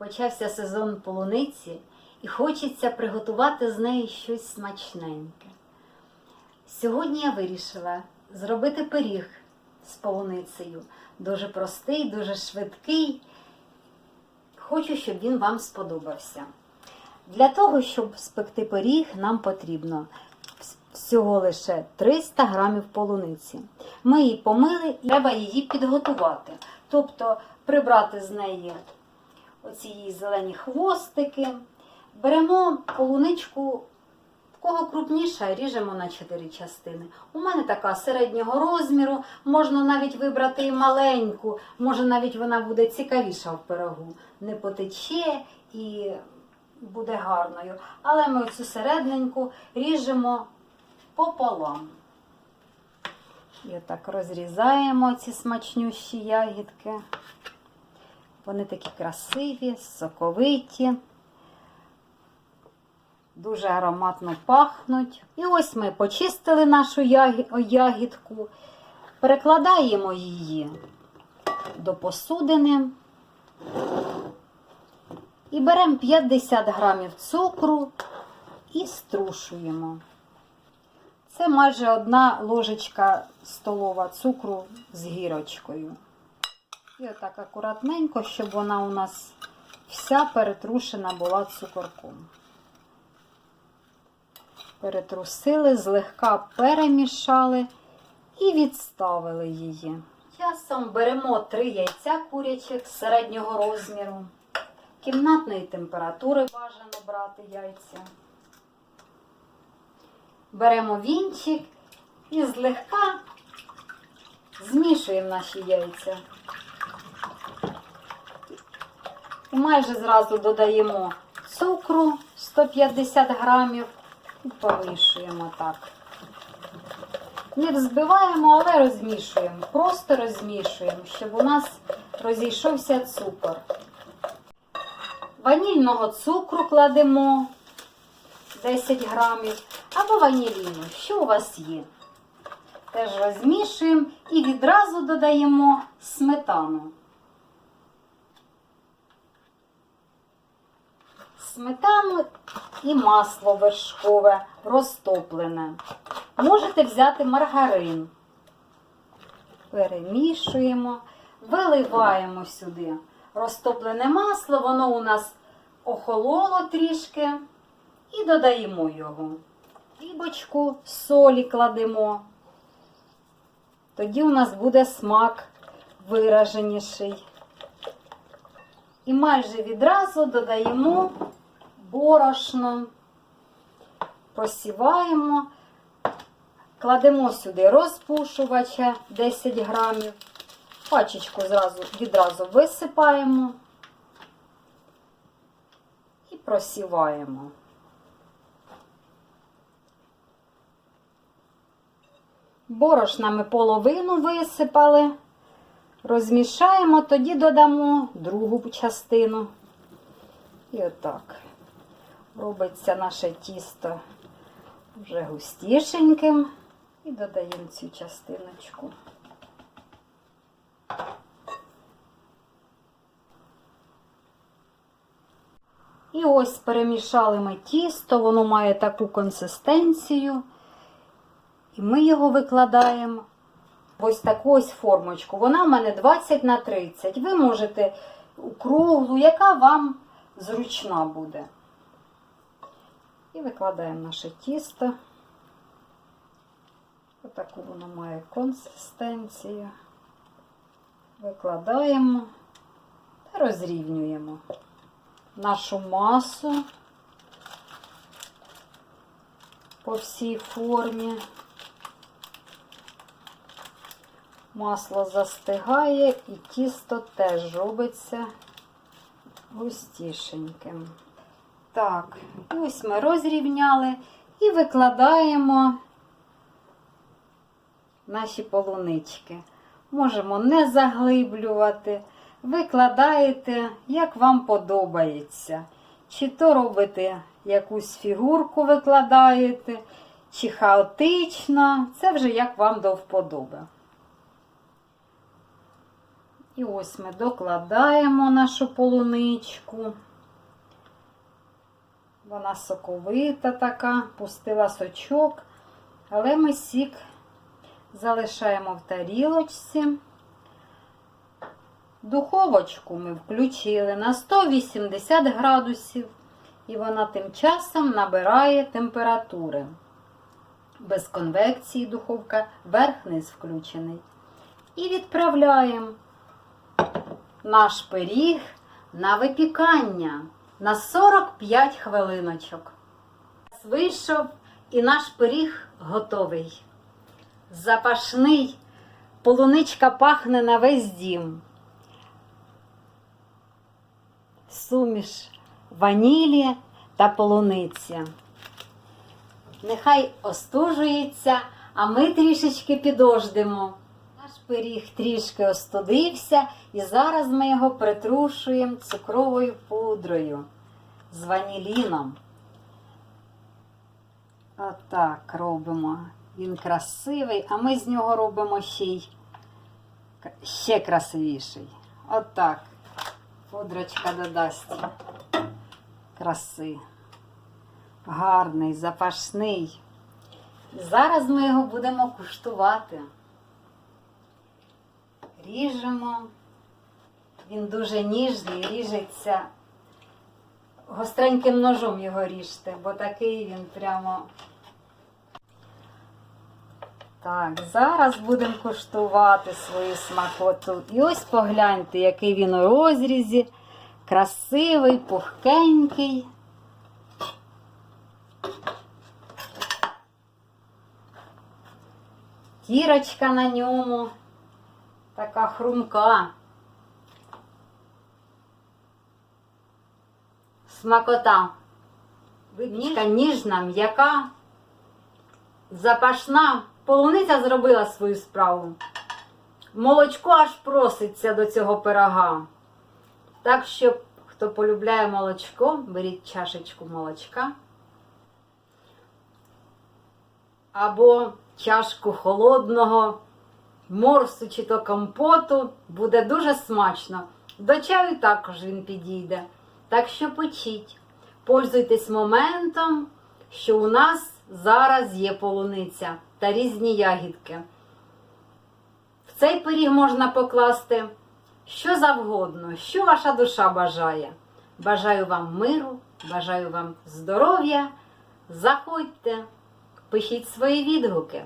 Почався сезон полуниці і хочеться приготувати з неї щось смачненьке. Сьогодні я вирішила зробити пиріг з полуницею. Дуже простий, дуже швидкий. Хочу, щоб він вам сподобався. Для того, щоб спекти пиріг, нам потрібно всього лише 300 грамів полуниці. Ми її помили і треба її підготувати. Тобто прибрати з неї оці її зелені хвостики. Беремо полуничку, в кого крупніша, ріжемо на 4 частини. У мене така середнього розміру, можна навіть вибрати і маленьку, може навіть вона буде цікавіша в пирогу. Не потече і буде гарною. Але ми цю середненьку ріжемо пополам. І отак розрізаємо ці смачнющі ягідки. Вони такі красиві, соковиті, дуже ароматно пахнуть. І ось ми почистили нашу ягідку, перекладаємо її до посудини і беремо 50 грамів цукру і струшуємо. Це майже одна ложечка столова цукру з гірочкою. І отак акуратненько, щоб вона у нас вся перетрушена була цукорком. Перетрусили, злегка перемішали і відставили її. Часом беремо три яйця курячих середнього розміру. Кімнатної температури бажано брати яйця. Беремо вінчик і злегка змішуємо наші яйця. І майже зразу додаємо цукру 150 грамів і помішуємо так. Не взбиваємо, але розмішуємо. Просто розмішуємо, щоб у нас розійшовся цукор. Ванільного цукру кладемо 10 грамів або ваніліну, що у вас є. Теж розмішуємо і відразу додаємо сметану. Сметану і масло вершкове розтоплене. Можете взяти маргарин. Перемішуємо, виливаємо сюди розтоплене масло, воно у нас охололо трішки. І додаємо його. Рібочку солі кладемо. Тоді у нас буде смак вираженіший. І майже відразу додаємо борошно, просіваємо, кладемо сюди розпушувача 10 грамів, пачечку зразу, відразу висипаємо. І просіваємо. Борошна ми половину висипали, розмішаємо, тоді додамо другу частину. І отак робиться наше тісто вже густішеньким. І додаємо цю частиночку. І ось перемішали ми тісто, воно має таку консистенцію. І ми його викладаємо в ось таку ось формочку. Вона в мене 20 на 30. Ви можете у круглу, яка вам зручна буде. І викладаємо наше тісто. Отаку воно має консистенцію. Викладаємо та розрівнюємо нашу масу по всій формі. Масло застигає і тісто теж робиться густішеньким. Так, ось ми розрівняли і викладаємо наші полунички. Можемо не заглиблювати, викладаєте, як вам подобається. Чи то робите якусь фігурку викладаєте, чи хаотично, це вже як вам до вподоби. І ось ми докладаємо нашу полуничку. Вона соковита така, пустила сочок, але ми сік залишаємо в тарілочці. Духовочку ми включили на 180 градусів, і вона тим часом набирає температури. Без конвекції духовка верх-низ включений. І відправляємо наш пиріг на випікання на 45 хвилиночок. Вийшов і наш пиріг готовий. Запашний, полуничка пахне на весь дім. Суміш ванілі та полуниці. Нехай остужується, а ми трішечки підождемо. Наш пиріг трішки остудився, і зараз ми його притрушуємо цукровою пудрою з ваніліном. Отак робимо. Він красивий, а ми з нього робимо ще й ще красивіший. Отак. Пудрочка додасть краси. Гарний, запашний. Зараз ми його будемо куштувати. Ріжемо. Він дуже ніжний, ріжеться. Гостреньким ножом його ріжте, бо такий він прямо. Так, зараз будемо куштувати свою смакоту. І ось погляньте, який він у розрізі. Красивий, пухкенький. Кірочка на ньому. Така хрумка. Смакота. Випічка ніжна, м'яка, запашна. Полуниця зробила свою справу. Молочко аж проситься до цього пирога. Так що, хто полюбляє молочко, беріть чашечку молочка. Або чашку холодного морсу чи то компоту. Буде дуже смачно. До чаю також він підійде. Так що печіть. Пользуйтесь моментом, що у нас зараз є полуниця та різні ягідки. В цей пиріг можна покласти що завгодно, що ваша душа бажає. Бажаю вам миру, бажаю вам здоров'я. Заходьте, пишіть свої відгуки.